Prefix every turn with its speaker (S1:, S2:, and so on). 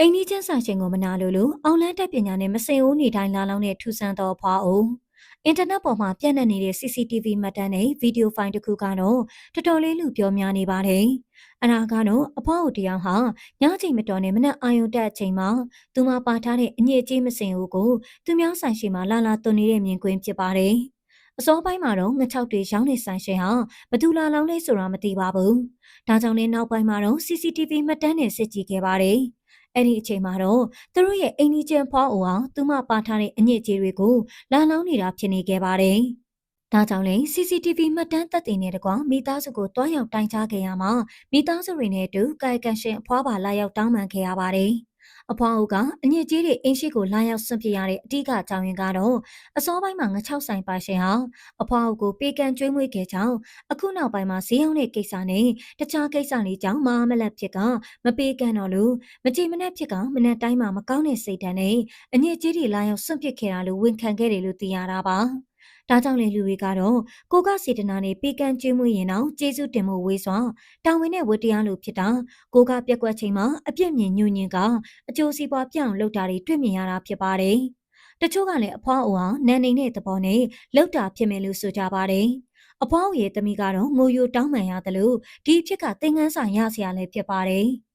S1: အိမ်နီးချင်းဆိုင်ရှင်ကိုမနာလိုလို့အောင်လန်းတက်ပညာနဲ့မစင်ဦးနေတိုင်းလာလောင်းတဲ့ထူဆန်းသောအဖွားအိုအင်တာနက်ပေါ်မှာပြန့်နှံ့နေတဲ့ CCTV မှတ်တမ်းနဲ့ဗီဒီယိုဖိုင်တစ်ခုကတော့တော်တော်လေးလူပြောများနေပါတယ်။အနာကတော့အဖွားအိုတယောက်ဟာညချိန်မတော်နဲ့မနက်အာရုံတက်အချိန်မှာသူမပါထားတဲ့အညစ်အကြေးမစင်ဦးကိုသူများဆိုင်ရှင်မှာလာလာသွန်နေတဲ့မြင်ကွင်းဖြစ်ပါတယ်။အစောပိုင်းမှာတော့ငချောက်တွေရောင်းနေဆိုင်ရှင်ဟာဘသူလာလောင်းလဲဆိုတာမသိပါဘူး။ဒါကြောင့်လည်းနောက်ပိုင်းမှာတော့ CCTV မှတ်တမ်းနဲ့စစ်ကြည့်ခဲ့ပါတယ်။ အဲ့ဒီအချိန်မှာတော့သူတို့ရဲ့အိမ်ကြီးကျန်းဖွားအိုအောင်သူမပါထားတဲ့အညစ်အကြေးတွေကိုလာလောင်းနေတာဖြစ်နေခဲ့ပါတယ်။ဒါကြောင့်လည်း CCTV မှတ်တမ်းသက်သေနဲ့တကွမိသားစုကိုတွားရောက်တိုင်ကြားခဲ့ရမှာမိသားစုတွေနဲ့အတူကာယကံရှင်အဖွားပါလာရောက်တောင်းပန်ခဲ့ရပါတယ်။ အဖွားအိုကအညစ်အကြေးတွေအင်းရှိကိုလာရောက်ဆွန့်ပစ်ရတဲ့အထူးအကြောင်းရင်းကတော့အစောပိုင်းမှာငချောက်ဆိုင်ပါရှင်ဟာအဖွားအိုကိုပေးကမ်းကျွေးမွေးခဲ့ကြောင်းအခုနောက်ပိုင်းမှာဈေးအောင်တဲ့ကိစ္စနဲ့တခြားကိစ္စတွေကြောင့်မဟာမလက်ဖြစ်ကမပေးကမ်းတော့လို့မကြည်မနှက်ဖြစ်ကမနှက်တိုင်းမှာမကောင်းတဲ့စိတ်ဓာတ်နဲ့အညစ်အကြေးတွေလာရောက်ဆွန့်ပစ်ခဲ့တာလို့ဝန်ခံခဲ့တယ်လို့သိရတာပါ။ ဒါကြောင့်လေလူတွေကတော့ကိုကစေတနာနဲ့ပေးကမ်းကျွေးမွေးရင်တော့ကျေးဇူးတင်မှုဝေးစွာတာဝန်နဲ့ဝတ္တရားလိုဖြစ်တာကိုကပြက်ကွက်ချိန်မှာအပြစ်မြင်ညွညင်ကအကျိုးစီးပွားပြောင်းလုပ်တာတွေတွေ့မြင်ရတာဖြစ်ပါတယ်။တချို့ကလည်းအဖွားအိုအောင်နန်နေတဲ့သဘောနဲ့လောက်တာဖြစ်မယ်လို့ဆိုကြပါတယ်။အဖွားအိုရဲ့သမီးကတော့ငိုယိုတောင်းပန်ရတယ်လို့ဒီအဖြစ်ကသင်ငန်းစာရစရာလည်းဖြစ်ပါတယ်။